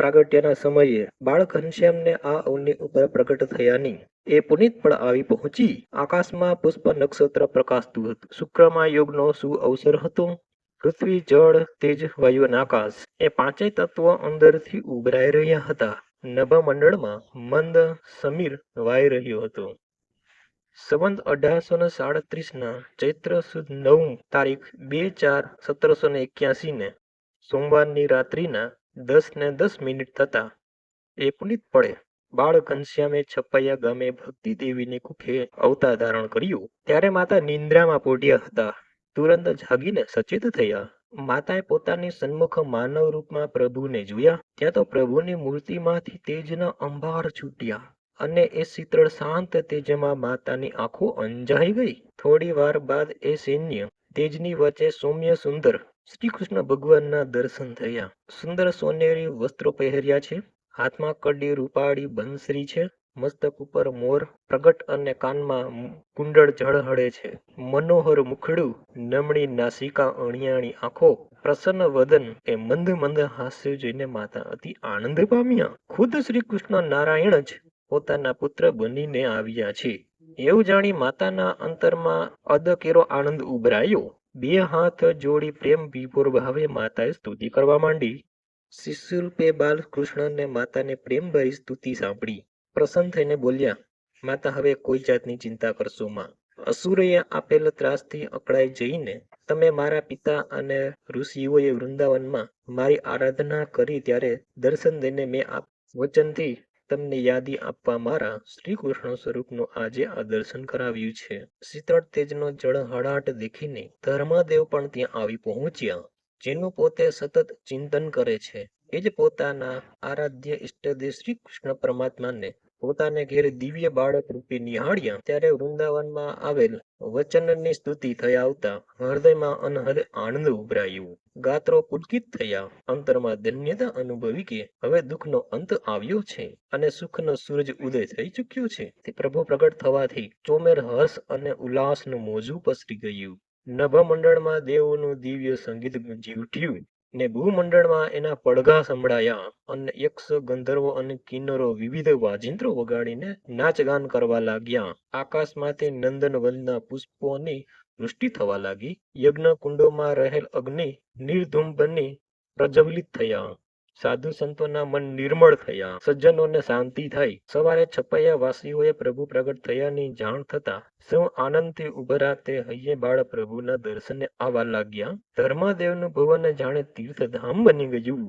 પ્રાગટ્યના સમયે બાળ ઘનશ્યામને આ અવની ઉપર પ્રગટ થયાની એ પુનિત પણ આવી પહોંચી. આકાશમાં પુષ્પ નક્ષત્ર પ્રકાશતું હતું. શુક્રમાં યોગનો શું અવસર હતો? પૃથ્વી, જળ, તેજ, વાયુ અને આકાશ એ પાંચેય તત્વો અંદરથી ઉભરાઈ રહ્યા હતા. નભમંડળમાં મંદ, સમીર વાઈ રહ્યો હતો. સંબંધ અઢારસો ને સાડત્રીસના ચૈત્ર સુદ નવ તારીખ બે ચાર સત્તરસો ને એક્યાસી ને સોમવારની રાત્રિના દસ ને દસ મિનિટ થતા એ પુનિત પડે. બાળ ઘનશ્યામે છપૈયા ગામે ભક્તિ દેવીની કુખે અવતાર ધારણ કર્યું. ત્યારે માતા નિંદ્રામાં પોઢ્યા હતા. તુરંત જાગીને સચેત થયા. માતાએ પોતાની સન્મુખ માનવ રૂપમાં પ્રભુને જોયા. ત્યાં તો પ્રભુની મૂર્તિમાંથી તેજના અંબાર છૂટ્યા અને એ શીતળ શાંત તેજમાં માતાની આંખો અંજાઈ ગઈ. થોડી વાર બાદ એ સૈન્ય તેજની વચ્ચે સૌમ્ય સુંદર શ્રી કૃષ્ણ ભગવાનના દર્શન થયા. સુંદર સોનેરી વસ્ત્રો પહેર્યા છે. હાથમાં કડી રૂપાળી બંસરી છે. મસ્તક ઉપર મોર પ્રગટ અને કાનમાં કુંડળ ઝળહળે છે. મનોહર મુખડું, નમણી નાસિકા અણિયાણી આંખો, પ્રસન્ન વદન એ મંદ મંદ હાસ્ય જોઈને માતા અતિ આનંદ પામ્યા. ખુદ શ્રી કૃષ્ણ નારાયણ જ પોતાના પુત્ર બનીને આવ્યા છે. એવું જાણી માતાના અંતરમાં અદકેરો આનંદ ઉભરાયો. બે હાથ જોડી પ્રેમ વિભોર ભાવે માતાએ સ્તુતિ કરવા માંડી. શિશુરૂપે બાલકૃષ્ણને માતાને પ્રેમભરી સ્તુતિ સાંભળી. પ્રસન્ન થઈને બોલ્યા, માતા, હવે કોઈ જાતની ચિંતા કરશો માં. અસુરએ આપેલ ત્રાસથી અકળાઈ જઈને તમે મારા પિતા અને ઋષિઓએ વૃંદાવનમાં મારી આરાધના કરી ત્યારે દર્શન દઈને મેં આપ વચનથી તમને યાદી આપવા મારા શ્રી કૃષ્ણ સ્વરૂપનું આજે આ દર્શન કરાવ્યું છે. શીતળ તેજનો જળહળાટ દેખીને ધર્માદેવ પણ ત્યાં આવી પહોંચ્યા, જેનું પોતે સતત ચિંતન કરે છે. એ જ પોતાના આરાધ્ય ઈષ્ટદેવ શ્રી કૃષ્ણ પરમાત્માને પોતાને ઘેર દિવ્ય બાળક રૂપી નિહાળ્યા ત્યારે વૃંદાવનમાં આવેલ વચનની સ્તુતિ થઈ આવતા હૃદયમાં અનહદ આનંદ ઉભરાયું. ગાત્રો પુલકિત થયા. અંતરમાં ધન્યતા અનુભવી કે હવે દુઃખનો અંત આવ્યો છે અને સુખનો સૂરજ ઉદય થઈ ચૂક્યો છે. તે પ્રભુ પ્રગટ થવાથી ચોમેર હર્ષ અને ઉલ્લાસનું મોજું પસરી ગયું. નભમંડળમાં દેવોનું દિવ્ય સંગીત ગુંજી ઉઠ્યું. ને ભૂમંડળમાં એના પડઘા સંભળાયા અને યક્ષ ગંધર્વો અને કિન્નરો વિવિધ વાજિંત્રો વગાડીને નાચગાન કરવા લાગ્યા. આકાશમાંથી નંદનવનના પુષ્પોની વૃષ્ટિ થવા લાગી. યજ્ઞ કુંડોમાં રહેલ અગ્નિ નિર્ધૂમ બની પ્રજ્વલિત થયા. સાધુ સંતોના મન નિર્મળ થયા. સજ્જનોને શાંતિ થઈ. સવારે છપૈયા વાસીઓએ પ્રભુ પ્રગટ થયાની જાણ થતા સૌ આનંદથી ઉભરા તે હૈયે બાળ પ્રભુના દર્શને આવવા લાગ્યા? ધર્મદેવનું ભુવન જાણે તીર્થધામ બની ગયું.